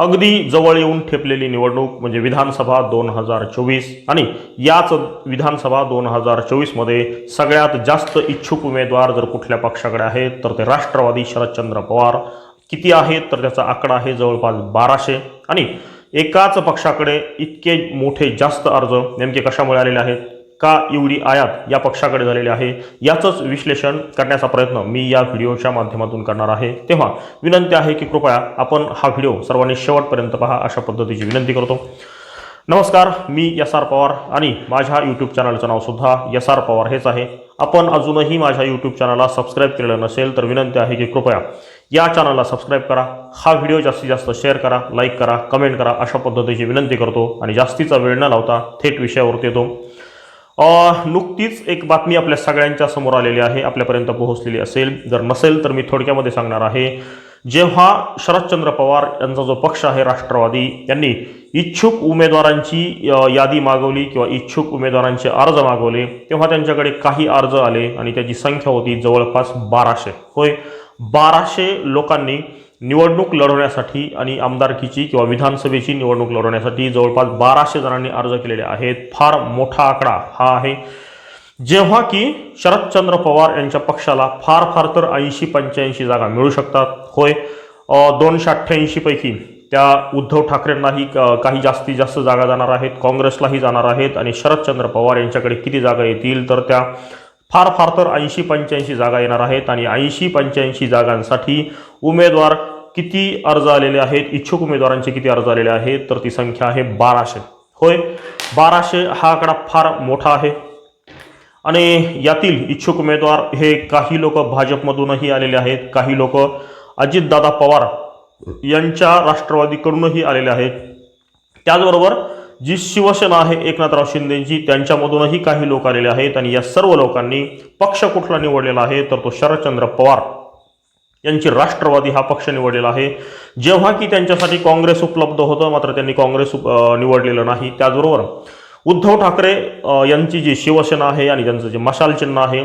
अगदी जवळ येऊन ठेपलेली निवडणूक म्हणजे विधानसभा दोन हजार चोवीस आणि याच विधानसभा दोन हजार चोवीसमध्ये सगळ्यात जास्त इच्छुक उमेदवार जर कुठल्या पक्षाकडे आहेत तर ते राष्ट्रवादी शरदचंद्र पवार. किती आहेत तर त्याचा आकडा आहे जवळपास बाराशे. आणि एकाच पक्षाकडे इतके मोठे जास्त अर्ज नेमके कशामुळे आलेले आहेत? का एवढी आयात या पक्षाकडे झालेली आहे? याचंच विश्लेषण करण्याचा प्रयत्न मी या व्हिडिओच्या माध्यमातून करणार आहे. तेव्हा विनंती आहे की कृपया आपण हा व्हिडिओ सर्वांनी शेवटपर्यंत पहा अशा पद्धतीची विनंती करतो. नमस्कार मी एस आर पवार आणि माझ्या यूट्यूब चॅनलचं नावसुद्धा एस आर पवार हेच आहे. आपण अजूनही माझ्या यूट्यूब चॅनलला सबस्क्राईब केलेलं नसेल तर विनंती आहे की कृपया या चॅनलला सबस्क्राईब करा. हा व्हिडिओ जास्तीत जास्त शेअर करा लाईक करा कमेंट करा अशा पद्धतीची विनंती करतो आणि जास्तीचा वेळ न लावता थेट विषयावरती येतो. नुकतीच एक बातमी आपल्या सगळ्यांच्या समोर आलेली आहे आपल्यापर्यंत पोहोचलेली असेल. जर नसेल तर मी थोडक्यामध्ये सांगणार आहे जेव्हा शरदचंद्र पवार यांचा जो पक्ष आहे राष्ट्रवादी यांनी इच्छुक उमेदवारांची यादी मागवली किंवा इच्छुक उमेदवारांचे अर्ज मागवले तेव्हा त्यांच्याकडे काही अर्ज आले आणि त्याची संख्या होती जवळपास बाराशे. होय बाराशे लोकांनी निवडणूक लढवण्यासाठी आणि आमदारकीची किंवा विधानसभेची निवडणूक लढवण्यासाठी जवळपास बाराशे जणांनी अर्ज केलेले आहेत. फार मोठा आकडा हा आहे. जेव्हा की शरदचंद्र पवार यांच्या पक्षाला फार फार तर ऐंशी पंच्याऐंशी जागा मिळू शकतात. होय. दोनशे अठ्ठ्याऐंशीपैकी त्या उद्धव ठाकरेंनाही क- काही जास्तीत जास्त जागा जाणार आहेत. काँग्रेसलाही जाणार आहेत. आणि शरदचंद्र पवार यांच्याकडे किती जागा येतील? तर त्या फार फार तर ऐंशी पंच्याऐंशी जागा येणार आहेत आणि ऐंशी पंच्याऐंशी जागांसाठी उमेदवार किती अर्ज आलेले आहेत? इच्छुक उमेदवारांचे किती अर्ज आलेले आहेत? तर ती संख्या आहे बाराशे. होय बाराशे हा आकडा फार मोठा आहे. आणि यातील इच्छुक उमेदवार हे काही लोक भाजपमधूनही आलेले आहेत. काही लोक अजितदादा पवार यांच्या राष्ट्रवादीकडूनही आलेले आहेत. त्याचबरोबर जी शिवसेना आहे एकनाथराव शिंदेची त्यांच्यामधूनही काही लोक आलेले आहेत आणि या सर्व लोकांनी पक्ष कुठला निवडलेला आहे तर तो शरदचंद्र पवार यांची राष्ट्रवादी हा पक्ष निवडलेला आहे. जेव्हा की त्यांच्यासाठी काँग्रेस उपलब्ध होतं मात्र त्यांनी काँग्रेस निवडलेलं नाही. त्याचबरोबर उद्धव ठाकरे यांची जी शिवसेना आहे आणि त्यांचं जे मशाल चिन्ह आहे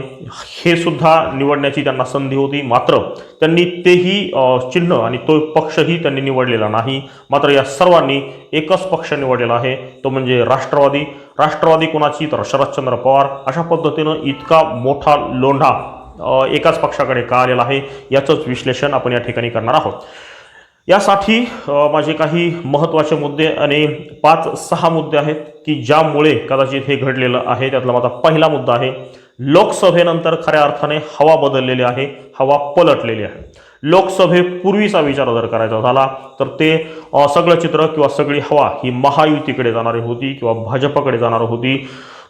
हे सुद्धा निवडण्याची त्यांना संधी होती. मात्र त्यांनी तेही चिन्ह आणि तो पक्षही त्यांनी निवडलेला नाही. मात्र या सर्वांनी एकच पक्ष निवडलेला आहे. तो म्हणजे राष्ट्रवादी. राष्ट्रवादी कोणाची? तर शरदचंद्र पवार. अशा पद्धतीनं इतका मोठा लोंढा एकाच पक्षाकडे का आलेला आहे याचंच विश्लेषण आपण या ठिकाणी करणार आहोत. यासाठी माझे काही महत्त्वाचे मुद्दे आणि पाच सहा मुद्दे आहेत. की ज्यामुळे कदाचित हे घडलेलं आहे त्यातला माझा पहिला मुद्दा आहे. लोकसभेनंतर खऱ्या अर्थाने हवा बदललेली आहे हवा पलटलेली आहे. लोकसभेपूर्वीचा विचार जर करायचा झाला तर ते सगळं चित्र किंवा सगळी हवा ही महायुतीकडे जाणारी होती किंवा भाजपकडे जाणार होती.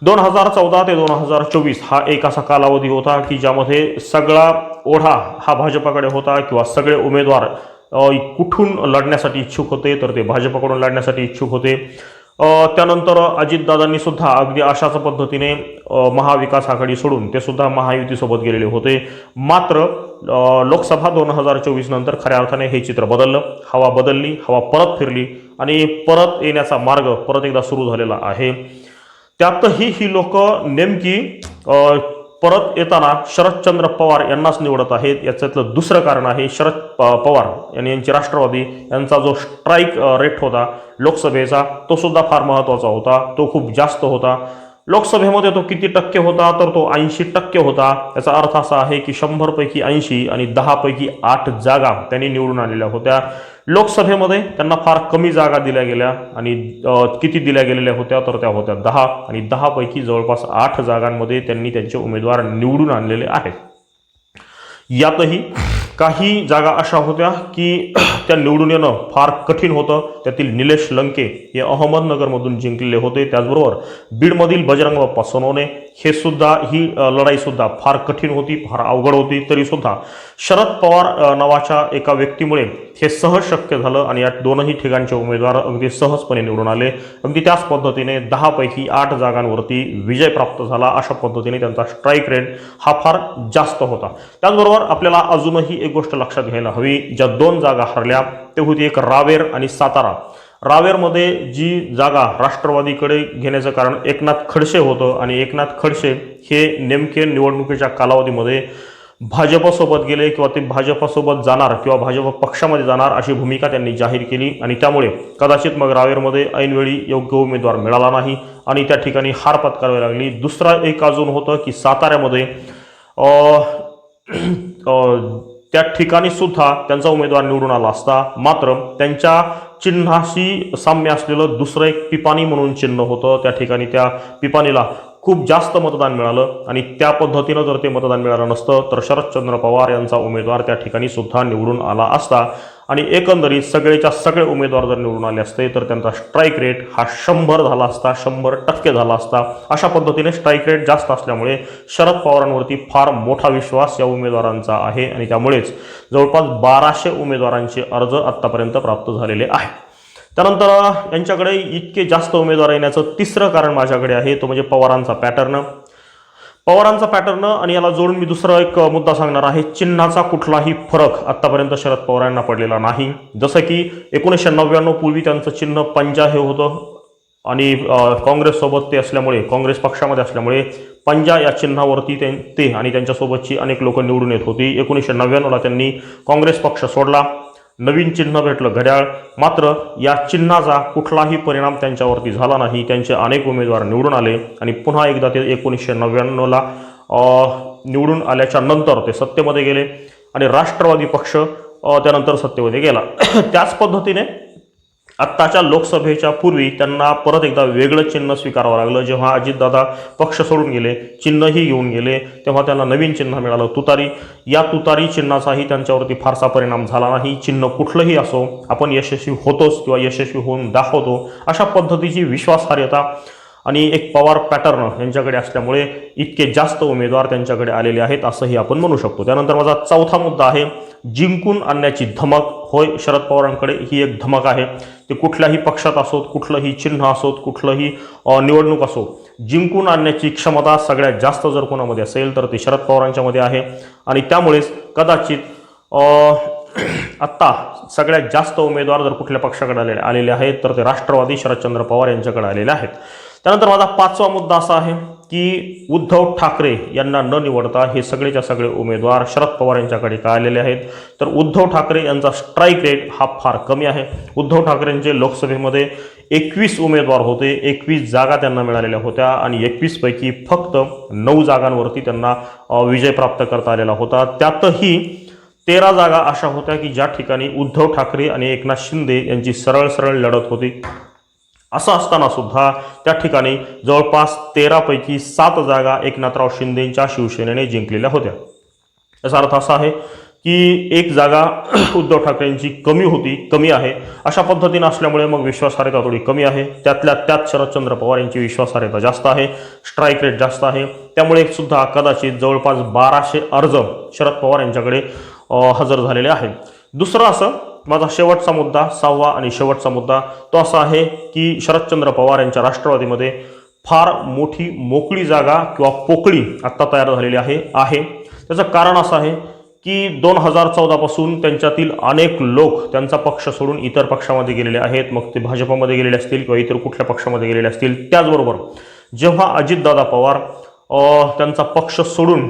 दोन हजार चौदा ते दोन हजार चोवीस हा एक असा कालावधी होता की ज्यामध्ये सगळा ओढा हा भाजपकडे होता किंवा सगळे उमेदवार कुठून लढण्यासाठी इच्छुक होते तर ते भाजपकडून लढण्यासाठी इच्छुक होते. त्यानंतर अजितदादांनी सुद्धा अगदी अशाच पद्धतीने महाविकास आघाडी सोडून ते सुद्धा महायुतीसोबत गेलेले होते. मात्र लोकसभा दोन हजार चोवीस नंतर खऱ्या अर्थाने हे चित्र बदललं. हवा बदलली हवा परत फिरली आणि परत येण्याचा मार्ग परत एकदा सुरू झालेला आहे. त्यातही ही लोक नेमकी परत येताना शरदचंद्र पवार यांनाच निवडत आहेत. याच्यातलं दुसरं कारण आहे शरद प- पवार यांनी यांची राष्ट्रवादी यांचा जो स्ट्राईक रेट होता लोकसभेचा तो सुद्धा फार महत्त्वाचा होता. तो खूप जास्त होता. लोकसभेमध्ये तो किती टक्के होता तर तो ऐंशी टक्के होता. याचा अर्थ असा आहे की शंभरपैकी ऐंशी आणि दहापैकी आठ जागा त्यांनी निवडून आलेल्या होत्या. लोकसभेमध्ये त्यांना फार कमी जागा दिल्या गेल्या आणि किती दिल्या गेलेल्या होत्या तर त्या होत्या दहा. आणि दहापैकी जवळपास आठ जागांमध्ये त्यांनी त्यांचे उमेदवार निवडून आणलेले आहेत. यातही काही जागा अशा होत्या की त्या निवडून येणं फार कठीण होतं. त्यातील निलेश लंके हे अहमदनगरमधून जिंकलेले होते. त्याचबरोबर बीडमधील बजरंग बाप्पा सोनवणे हे सुद्धा ही लढाईसुद्धा फार कठीण होती फार अवघड होती. तरीसुद्धा शरद पवार नावाच्या एका व्यक्तीमुळे हे सहज शक्य झालं आणि या दोनही ठिकाणचे उमेदवार अगदी सहजपणे निवडून आले. अगदी त्याच पद्धतीने दहापैकी आठ जागांवरती विजय प्राप्त झाला. अशा पद्धतीने त्यांचा स्ट्राईक रेट हा फार जास्त होता. त्याचबरोबर आपल्याला अजूनही एक गोष्ट लक्षात घ्यायला हवी. ज्या दोन जागा हरल्या ते होती एक रावेर आणि सातारा. रावेरमध्ये जी जागा राष्ट्रवादीकडे घेण्याचं कारण एकनाथ खडसे होतं आणि एकनाथ खडसे हे नेमके निवडणुकीच्या कालावधीमध्ये भाजपसोबत गेले किंवा ते भाजपसोबत जाणार किंवा भाजप पक्षामध्ये जाणार अशी भूमिका त्यांनी जाहीर केली आणि त्यामुळे कदाचित मग रावेरमध्ये ऐनवेळी योग्य उमेदवार मिळाला नाही आणि त्या ठिकाणी हार पत्करावी लागली. दुसरा एक अजून होतं की साताऱ्यामध्ये त्या ठिकाणी सुद्धा त्यांचा उमेदवार निवडून आला असता. मात्र त्यांच्या चिन्हाशी साम्य असलेलं दुसरं एक पिपाणी म्हणून चिन्ह होतं. त्या ठिकाणी त्या पिपाणीला खूप जास्त मतदान मिळालं आणि त्या पद्धतीनं जर ते मतदान मिळालं नसतं तर शरदचंद्र पवार यांचा उमेदवार त्या ठिकाणी सुद्धा निवडून आला असता. आणि एकंदरीत सगळेच्या सगळे उमेदवार जर निवडून आले असते तर त्यांचा स्ट्राईक रेट हा शंभर झाला असता शंभर टक्के झाला असता. अशा पद्धतीने स्ट्राईक रेट जास्त असल्यामुळे शरद पवारांवरती फार मोठा विश्वास या उमेदवारांचा आहे आणि त्यामुळेच जवळपास बाराशे उमेदवारांचे अर्ज आत्तापर्यंत प्राप्त झालेले आहे त्यानंतर यांच्याकडे इतके जास्त उमेदवार येण्याचं तिसरं कारण माझ्याकडे आहे तो म्हणजे पवारांचा पॅटर्न पवारांचा पॅटर्न आणि याला जोडून मी दुसरा एक मुद्दा सांगणार आहे. चिन्हाचा कुठलाही फरक आतापर्यंत शरद पवारांना पडलेला नाही. जसं की एकोणीसशे नव्याण्णव पूर्वी त्यांचं चिन्ह पंजा हे होतं आणि काँग्रेससोबत ते असल्यामुळे काँग्रेस पक्षामध्ये असल्यामुळे पंजा या चिन्हावरती ते आणि त्यांच्यासोबतची अनेक लोक निवडून येत होती. एकोणीसशे नव्याण्णवला त्यांनी काँग्रेस पक्ष सोडला. नवीन चिन्ह भेटलं घड्याळ. मात्र या चिन्हाचा कुठलाही परिणाम त्यांच्यावरती झाला नाही. त्यांचे अनेक उमेदवार निवडून आले आणि पुन्हा एकदा ते एकोणीसशे नव्याण्णवला निवडून आल्याच्यानंतर ते सत्तेमध्ये गेले आणि राष्ट्रवादी पक्ष त्यानंतर सत्तेमध्ये गेला. त्याच पद्धतीने आत्ताच्या लोकसभेच्या पूर्वी त्यांना परत एकदा वेगळं चिन्ह स्वीकारावं लागलं. जेव्हा अजितदादा पक्ष सोडून गेले चिन्हही घेऊन गेले तेव्हा त्यांना नवीन चिन्ह मिळालं. तुतारी या तुतारी चिन्हाचाही त्यांच्यावरती फारसा परिणाम झाला नाही. चिन्ह कुठलंही असो आपण यशस्वी होतोच किंवा यशस्वी होऊन दाखवतो अशा पद्धतीची विश्वासार्हता आणि एक पवार पॅटर्न यांच्याकडे असल्यामुळे इतके जास्त उमेदवार त्यांच्याकडे आलेले आहेत असंही आपण म्हणू शकतो. त्यानंतर माझा चौथा मुद्दा आहे जिंकून आणण्याची धमक. होय शरद पवारांकडे ही एक धमक आहे. ते कुठल्याही पक्षात असोत कुठलंही चिन्ह असोत कुठलंही निवडणूक असो जिंकून आणण्याची क्षमता सगळ्यात जास्त जर कोणामध्ये असेल तर ती शरद पवारांच्यामध्ये आहे. आणि त्यामुळेच कदाचित आत्ता सगळ्यात जास्त उमेदवार जर कुठल्या पक्षाकडे आलेले आलेले आहेत तर ते राष्ट्रवादी शरदचंद्र पवार यांच्याकडे आलेले आहेत. त्यानंतर माझा पाचवा मुद्दा असा आहे. की उद्धव ठाकरे यांना न निवडता हे सगळेच्या सगळे उमेदवार शरद पवार यांच्याकडे का आलेले आहेत. तर उद्धव ठाकरे यांचा स्ट्राईक रेट हा फार कमी आहे. उद्धव ठाकरेंचे लोकसभेमध्ये एकवीस उमेदवार होते. एकवीस जागा त्यांना मिळालेल्या होत्या आणि एकवीसपैकी फक्त नऊ जागांवरती त्यांना विजय प्राप्त करता आलेला होता. त्यातही तेरा जागा अशा होत्या की ज्या ठिकाणी उद्धव ठाकरे आणि एकनाथ शिंदे यांची सरळ सरळ लढत होती. असं असताना सुद्धा त्या ठिकाणी जवळपास तेरापैकी सात जागा एकनाथराव शिंदेंच्या शिवसेनेने जिंकलेल्या होत्या. याचा अर्थ असा आहे की एक जागा उद्धव ठाकरेंची कमी होती कमी आहे. अशा पद्धतीनं असल्यामुळे मग विश्वासार्हता थोडी कमी आहे. त्यातल्या त्यात शरदचंद्र पवार यांची विश्वासार्हता जास्त आहे स्ट्राईक रेट जास्त आहे. त्यामुळे सुद्धा कदाचित जवळपास बाराशे अर्ज शरद पवार यांच्याकडे हजर झालेले आहेत. दुसरं असं माझा शेवटचा मुद्दा सहावा आणि शेवटचा मुद्दा तो असा आहे की शरदचंद्र पवार यांच्या राष्ट्रवादीमध्ये फार मोठी मोकळी जागा किंवा पोकळी आत्ता तयार झालेली आहे आहे. त्याचं कारण असं आहे की दोन हजार चौदापासून त्यांच्यातील अनेक लोक त्यांचा पक्ष सोडून इतर पक्षामध्ये गेलेले आहेत. मग ते भाजपमध्ये गेलेले असतील किंवा इतर कुठल्या पक्षामध्ये गेलेले असतील. त्याचबरोबर जेव्हा अजितदादा पवार त्यांचा पक्ष सोडून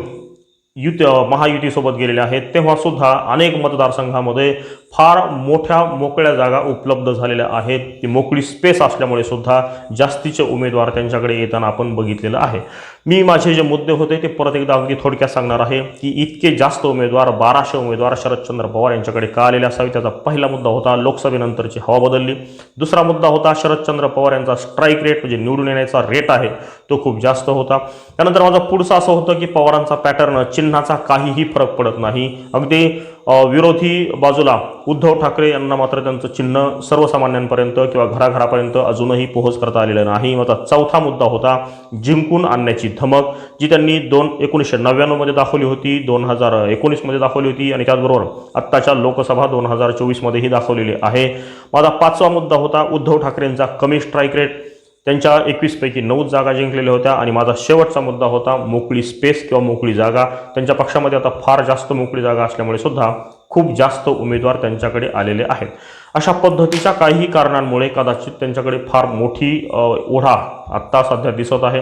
युत महायुतीसोबत गेलेले आहेत. तेव्हा सुद्धा अनेक मतदारसंघामध्ये फार मोठ्या मोकळ्या जागा उपलब्ध झालेल्या आहेत. ती मोकळी स्पेस असल्यामुळे सुद्धा जास्तीचे उमेदवार त्यांच्याकडे येताना आपण बघितलेलं आहे. मी माझे जे मुद्दे होते ते परत एकदा अगदी थोडक्यात सांगणार आहे की इतके जास्त उमेदवार बाराशे उमेदवार शरदचंद्र पवार यांच्याकडे का आलेले असावे? त्याचा पहिला मुद्दा होता लोकसभेनंतरची हवा बदलली. दुसरा मुद्दा होता शरदचंद्र पवार यांचा स्ट्राईक रेट म्हणजे निवडून येण्याचा रेट आहे तो खूप जास्त होता. त्यानंतर माझा पुढचं असं होतं की पवारांचा पॅटर्न चिन्हाचा काहीही फरक पडत नाही. अगदी विरोधी बाजूला उद्धव ठाकरे यांना मात्र त्यांचं चिन्ह सर्वसामान्यांपर्यंत किंवा घराघरापर्यंत अजूनही पोहोच करता आलेलं नाही. मग चौथा मुद्दा होता जिंकून आणण्याची धमक जी त्यांनी दोन एकोणीसशे नव्याण्णवमध्ये दाखवली होती दोन हजार एकोणीसमध्ये दाखवली होती आणि त्याचबरोबर आत्ताच्या लोकसभा दोन हजार चोवीसमध्येही दाखवलेली आहे. माझा पाचवा मुद्दा होता उद्धव ठाकरेंचा कमी स्ट्राईक रेट त्यांच्या एकवीसपैकी नऊ जागा जिंकलेल्या होत्या आणि माझा शेवटचा मुद्दा होता मोकळी स्पेस किंवा मोकळी जागा. त्यांच्या पक्षामध्ये आता फार जास्त मोकळी जागा असल्यामुळे सुद्धा खूप जास्त उमेदवार त्यांच्याकडे आलेले आहेत. अशा पद्धतीच्या काही कारणांमुळे कदाचित त्यांच्याकडे फार मोठी ओढा आत्ता सध्या दिसत आहे.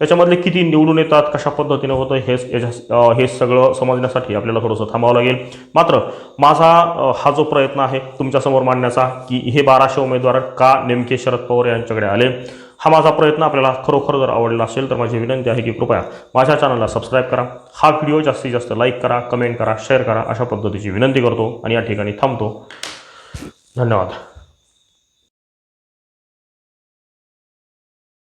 त्याच्यामधले किती निवडून येतात कशा पद्धतीनं होतं हे याच्या हे सगळं समजण्यासाठी आपल्याला थोडंसं थांबावं लागेल. मात्र माझा हा जो प्रयत्न आहे तुमच्यासमोर मांडण्याचा की हे बाराशे उमेदवार का नेमके शरद पवार यांच्याकडे आले? हा माझा प्रयत्न आपल्याला खरोखर जर आवडला असेल तर माझी विनंती आहे की कृपया माझ्या चॅनलला सबस्क्राईब करा. हा व्हिडिओ जास्तीत जास्त लाईक करा कमेंट करा शेअर करा अशा पद्धतीची विनंती करतो आणि या ठिकाणी थांबतो. धन्यवाद.